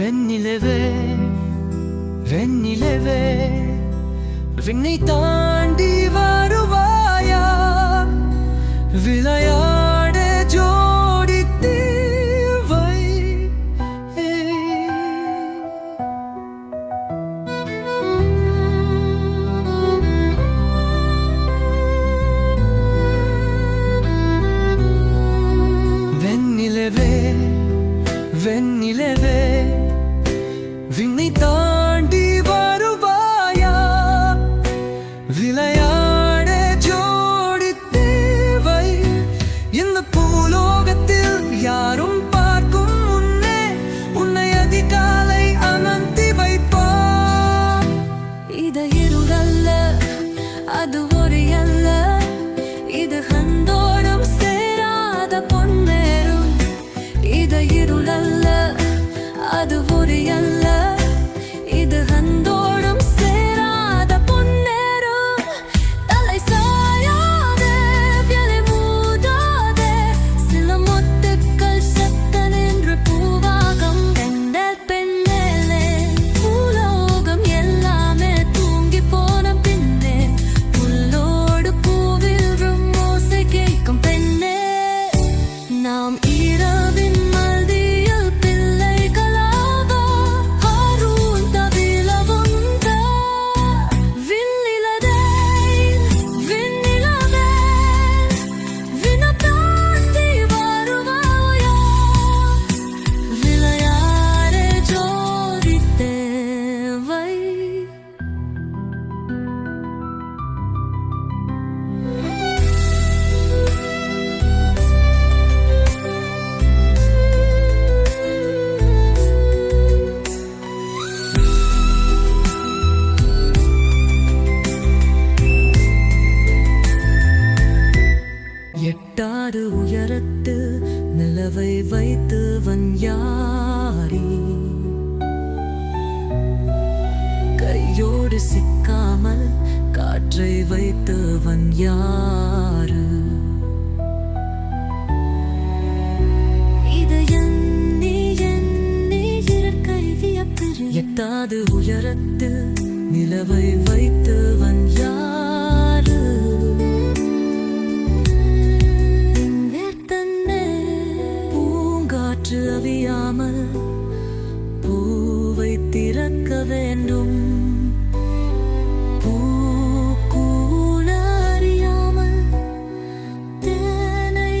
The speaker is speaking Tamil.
வெண்ணிலவே வெண்ணிலவே விண்ணை தாண்டி வருவாயா விளையா love in. நாடு உயரத்து நிலவை வைத்தவன் யாரி கையோடு சிக்காமல் காற்றை வைத்தவன் யாரு எட்டாது உயரத்து நிலவை வைத்தவன் என்று அறியாமல் பூவை திறக்க வேண்டும். பூ கூட அறியாமல் தேனை